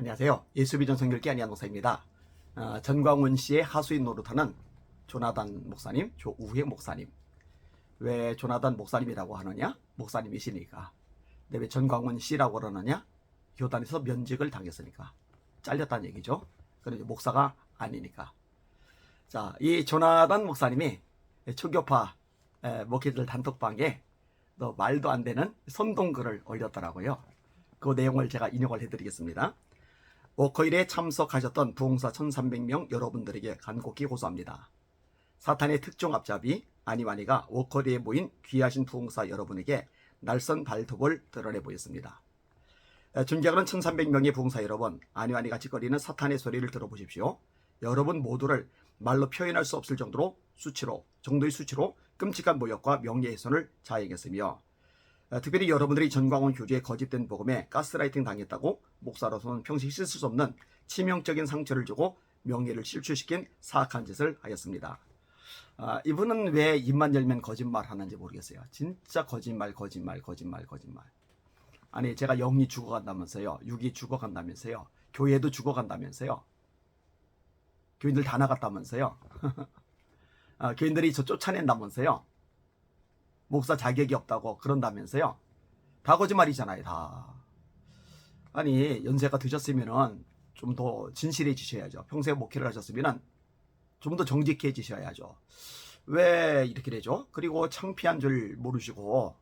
안녕하세요. 예수비전 성결기 안희한 목사입니다. 어, 전광훈 씨의 하수인 노릇하는 조나단 목사님, 조우혜 목사님. 왜 조나단 목사님이라고 하느냐? 목사님이시니까. 근데 왜 전광훈 씨라고 그러느냐? 교단에서 면직을 당했으니까. 잘렸다는 얘기죠. 그런데 목사가 아니니까. 자, 이 조나단 목사님이 초교파 에, 목회들 단톡방에 너 말도 안 되는 선동글을 올렸더라고요. 그 내용을 제가 인용을 해드리겠습니다. 워커일에 참석하셨던 부흥사 1300명 여러분들에게 간곡히 고소합니다. 사탄의 특종 앞잡이 아니와니가 워커리에 모인 귀하신 부흥사 여러분에게 날선 발톱을 드러내 보였습니다. 에, 존경하는 1300명의 부흥사 여러분, 아니와니가 짓거리는 사탄의 소리를 들어보십시오. 여러분 모두를 말로 표현할 수 없을 정도로 수치로, 정도의 수치로 끔찍한 모욕과 명예훼손을 자행했으며 어, 특별히 여러분들이 전광훈 교주의 거짓된 복음에 가스라이팅 당했다고 목사로서는 평생 있을 수 없는 치명적인 상처를 주고 명예를 실추시킨 사악한 짓을 하였습니다. 아, 이분은 왜 입만 열면 거짓말 하는지 모르겠어요. 진짜 거짓말, 거짓말, 거짓말, 거짓말. 아니 제가 영이 죽어간다면서요. 육이 죽어간다면서요. 교회도 죽어간다면서요. 교인들 다 나갔다면서요. 아, 교인들이 저 쫓아낸다면서요. 목사 자격이 없다고 그런다면서요. 다 거짓말이잖아요, 다. 아니, 연세가 드셨으면은 좀 더 진실해지셔야죠. 평소에 목회를 하셨으면은 좀 더 정직해지셔야죠. 왜 이렇게 되죠? 그리고 창피한 줄 모르시고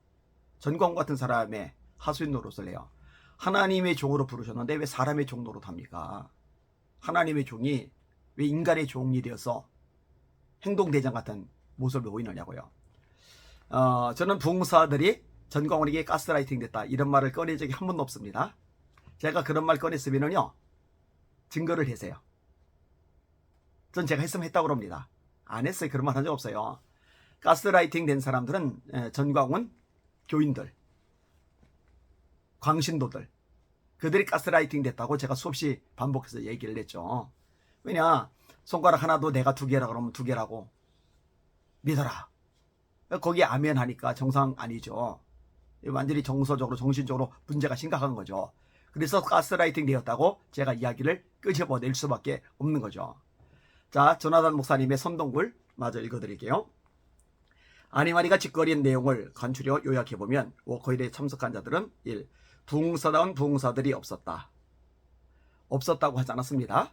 전광 같은 사람의 하수인 노릇을 해요. 하나님의 종으로 부르셨는데 왜 사람의 종 노릇 합니까? 하나님의 종이 왜 인간의 종이 되어서 행동대장 같은 모습을 보이느냐고요. 어, 저는 부흥사들이 전광훈에게 가스라이팅 됐다 이런 말을 꺼낸 적이 한 번도 없습니다. 제가 그런 말 꺼냈으면요 증거를 해세요. 전 제가 했으면 했다고 그럽니다. 안 했어요. 그런 말 한 적 없어요. 가스라이팅 된 사람들은 에, 전광훈 교인들, 광신도들 그들이 가스라이팅 됐다고 제가 수없이 반복해서 얘기를 했죠. 왜냐 손가락 하나도 내가 두 개라 그러면 두 개라고 믿어라. 거기에 아멘 하니까 정상 아니죠. 완전히 정서적으로 정신적으로 문제가 심각한 거죠. 그래서 가스라이팅 되었다고 제가 이야기를 끄집어낼 수밖에 없는 거죠. 자, 조나단 목사님의 선동글 마저 읽어드릴게요. 아니마리가 짓거린 내용을 간추려 요약해보면 워커힐에 참석한 자들은 1. 부흥사다운 부흥사들이 없었다. 없었다고 하지 않았습니다.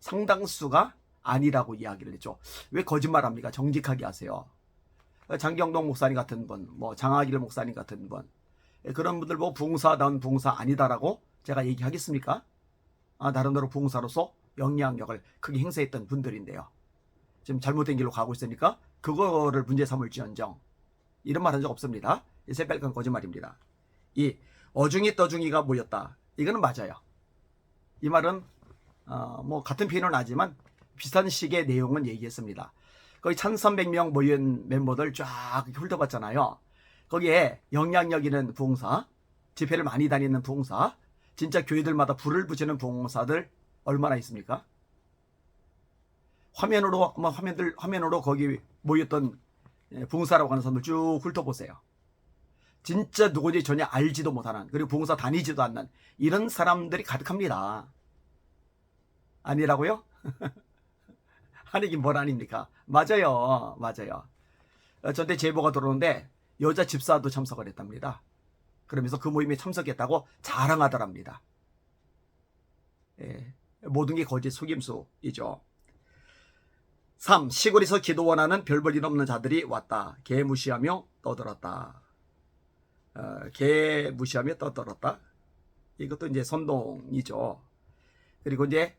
상당수가 아니라고 이야기를 했죠. 왜 거짓말합니까? 정직하게 하세요. 장경동 목사님 같은 분, 뭐 장하길 목사님 같은 분, 예, 그런 분들 뭐 부흥사다운 부흥사 아니다라고 제가 얘기하겠습니까? 아, 나름대로 부흥사로서 영향력을 크게 행사했던 분들인데요. 지금 잘못된 길로 가고 있으니까 그거를 문제 삼을지언정 이런 말 한 적 없습니다. 이 새빨간 거짓말입니다. 이 어중이 떠중이가 모였다. 이거는 맞아요. 이 말은 어, 뭐 같은 표현은 하지만 비슷한 식의 내용은 얘기했습니다. 거의 1300명 모인 멤버들 쫙 훑어봤잖아요. 거기에 영향력 있는 부흥사, 집회를 많이 다니는 부흥사, 진짜 교회들마다 불을 붙이는 부흥사들 얼마나 있습니까? 화면으로 아마 화면들 화면으로 거기 모였던 예, 부흥사라고 하는 사람들 쭉 훑어보세요. 진짜 누구인지 전혀 알지도 못하는 그리고 부흥사 다니지도 않는 이런 사람들이 가득합니다. 아니라고요? 아니긴 뭘 아닙니까? 맞아요. 맞아요. 어, 저한테 제보가 들어오는데 여자 집사도 참석을 했답니다. 그러면서 그 모임에 참석했다고 자랑하더랍니다. 예, 모든 게 거짓 속임수이죠. 3. 시골에서 기도 원하는 별볼일 없는 자들이 왔다. 개 무시하며 떠들었다. 어, 개 무시하며 떠들었다. 이것도 이제 선동이죠. 그리고 이제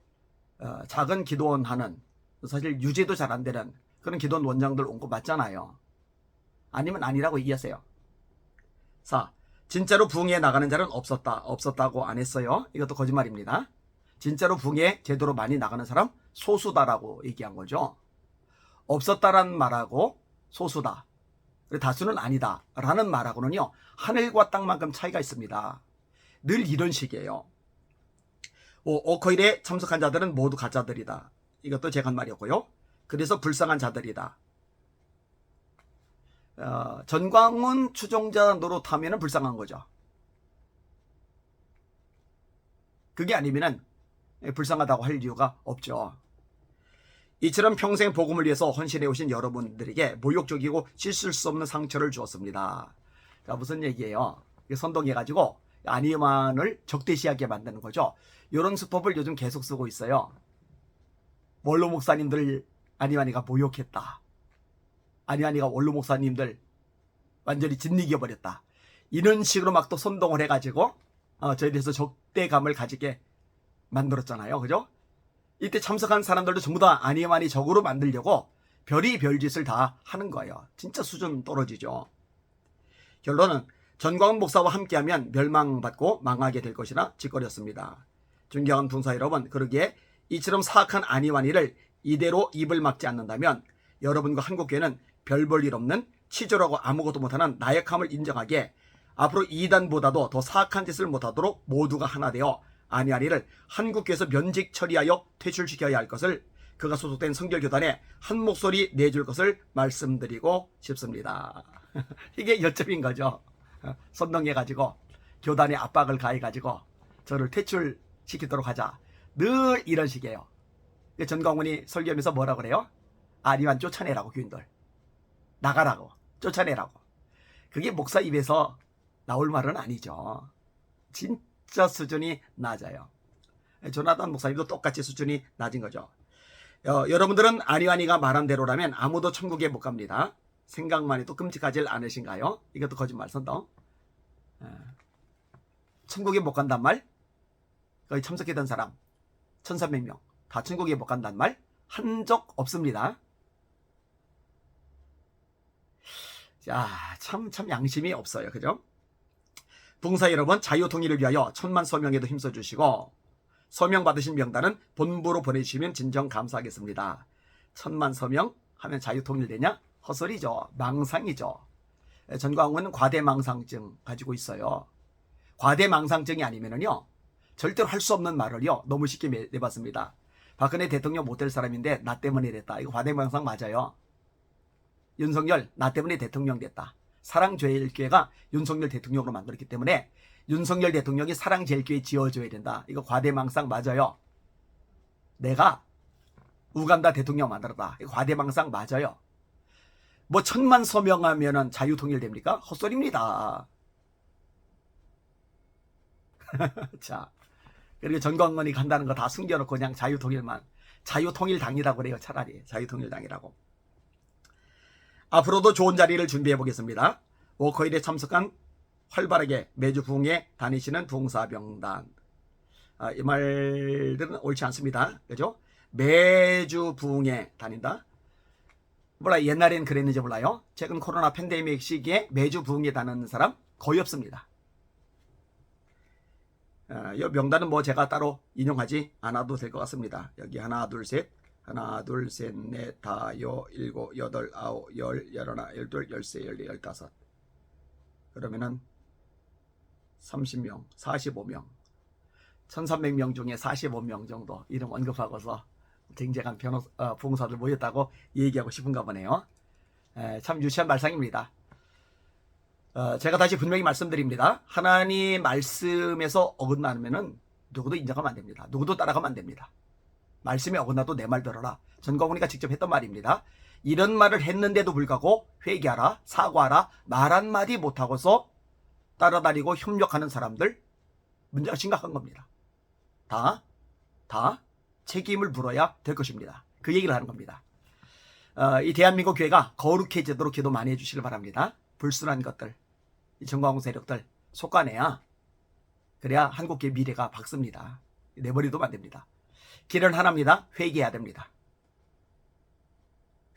어, 작은 기도원 하는 사실 유지도 잘 안 되는 그런 기도원 원장들 온 거 맞잖아요. 아니면 아니라고 얘기하세요. 4. 진짜로 붕에 나가는 자는 없었다. 없었다고 안 했어요. 이것도 거짓말입니다. 진짜로 붕에 제대로 많이 나가는 사람 소수다라고 얘기한 거죠. 없었다라는 말하고 소수다. 다수는 아니다. 라는 말하고는요, 하늘과 땅만큼 차이가 있습니다. 늘 이런 식이에요. 오, 오커일에 참석한 자들은 모두 가짜들이다. 이것도 제가 한 말이었고요. 그래서 불쌍한 자들이다. 어, 전광훈 추종자 노릇하면 불쌍한 거죠. 그게 아니면은 불쌍하다고 할 이유가 없죠. 이처럼 평생 복음을 위해서 헌신해 오신 여러분들에게 모욕적이고 씻을 수 없는 상처를 주었습니다. 자, 무슨 얘기예요? 선동해가지고 아니만을 적대시하게 만드는 거죠. 이런 수법을 요즘 계속 쓰고 있어요. 원로 목사님들 아니만이가 모욕했다. 아니만이가 원로 목사님들 완전히 짓이겨 버렸다. 이런 식으로 막 또 선동을 해가지고 어, 저에 대해서 적대감을 가지게 만들었잖아요. 그죠? 이때 참석한 사람들도 전부 다 아니만이 적으로 만들려고 별이 별짓을 다 하는 거예요. 진짜 수준 떨어지죠. 결론은 전광훈 목사와 함께하면 멸망받고 망하게 될 것이라 짓거렸습니다. 존경하는 분사 여러분, 그러기에 이처럼 사악한 아니와니를 이대로 입을 막지 않는다면 여러분과 한국교회는 별 볼 일 없는 치졸하고 아무것도 못하는 나약함을 인정하기에 앞으로 이단보다도 더 사악한 짓을 못하도록 모두가 하나 되어 아니아니를 한국교회에서 면직 처리하여 퇴출시켜야 할 것을 그가 소속된 성결교단에 한 목소리 내줄 것을 말씀드리고 싶습니다. 이게 열정인 거죠. 선동해 가지고 교단에 압박을 가해 가지고 저를 퇴출시키도록 하자. 늘 이런 식이에요. 전광훈이 설교하면서 뭐라 그래요? 아니만 쫓아내라고 교인들. 나가라고. 쫓아내라고. 그게 목사 입에서 나올 말은 아니죠. 진짜 수준이 낮아요. 조나단 목사님도 똑같이 수준이 낮은 거죠. 어, 여러분들은 아니와니가 말한 대로라면 아무도 천국에 못 갑니다. 생각만 해도 끔찍하질 않으신가요? 이것도 거짓말 선동. 예. 천국에 못 간단 말? 거기 참석했던 사람 1300명 다 천국에 못 간단 말 한 적 없습니다. 자, 참, 참 양심이 없어요. 그죠? 봉사 여러분, 자유통일을 위하여 천만 서명에도 힘써주시고, 서명 받으신 명단은 본부로 보내주시면 진정 감사하겠습니다. 천만 서명 하면 자유통일 되냐? 헛소리죠. 망상이죠. 전광훈은 과대망상증 가지고 있어요. 과대망상증이 아니면은요, 절대로 할 수 없는 말을요, 너무 쉽게 내- 내봤습니다. 박근혜 대통령 못될 사람인데, 나 때문에 됐다. 이거 과대망상 맞아요. 윤석열, 나 때문에 대통령 됐다. 사랑제일교회가 윤석열 대통령으로 만들었기 때문에, 윤석열 대통령이 사랑제일교회 지어줘야 된다. 이거 과대망상 맞아요. 내가 우간다 대통령 만들었다. 이거 과대망상 맞아요. 뭐 천만 서명하면은 자유통일 됩니까? 헛소리입니다. 자, 그리고 전광훈이 간다는 거 다 숨겨놓고 그냥 자유통일만 자유통일당이라고 그래요. 차라리 자유통일당이라고. 앞으로도 좋은 자리를 준비해 보겠습니다. 워커힐에 참석한 활발하게 매주 부흥에 다니시는 부흥사병단. 아, 이 말들은 옳지 않습니다. 그죠? 매주 부흥에 다닌다. 몰라 옛날엔 그랬는지 몰라요. 최근 코로나 팬데믹 시기에 매주 부흥에 다니는 사람 거의 없습니다. 어, 이 명단은 뭐 제가 따로 인용하지 않아도 될 것 같습니다. 여기 하나 둘 셋, 하나 둘 셋, 넷, 다, 여, 일곱, 여덟, 아홉, 열, 열하나, 열둘, 열세, 열네, 열다섯. 그러면은 30명, 45명, 1300명 중에 45명 정도 이름 언급하고서 쟁쟁한 변호, 어, 부흥사들 모였다고 얘기하고 싶은가 보네요. 에, 참 유치한 말상입니다. 어, 제가 다시 분명히 말씀드립니다. 하나님 말씀에서 어긋나면은 누구도 인정하면 안 됩니다. 누구도 따라가면 안 됩니다. 말씀에 어긋나도 내 말 들어라. 전광훈이가 직접 했던 말입니다. 이런 말을 했는데도 불구하고 회개하라, 사과하라, 말 한마디 못하고서 따라다니고 협력하는 사람들 문제가 심각한 겁니다. 다, 다 책임을 물어야 될 것입니다. 그 얘기를 하는 겁니다. 어, 이 대한민국 교회가 거룩해지도록 기도 많이 해주시길 바랍니다. 불순한 것들, 이 정광훈 세력들 속아내야 그래야 한국교회 미래가 밝습니다. 내버려두면 안 됩니다. 길은 하나입니다. 회개해야 됩니다.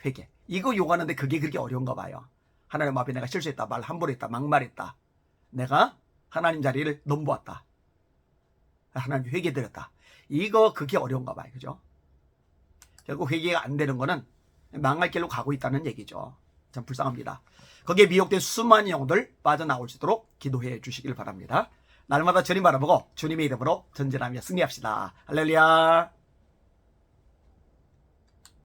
회개. 이거 요구하는데 그게 그렇게 어려운가 봐요. 하나님 앞에 내가 실수했다, 말 함부로 했다, 막말했다. 내가 하나님 자리를 넘보았다. 하나님 회개드렸다. 이거 그게 어려운가 봐요. 그죠? 결국 회개가 안 되는 거는 망할 길로 가고 있다는 얘기죠. 참 불쌍합니다. 거기에 미혹된 수많은 영혼들 빠져나올 수 있도록 기도해 주시길 바랍니다. 날마다 주님 바라보고 주님의 이름으로 전진하며 승리합시다. 할렐루야.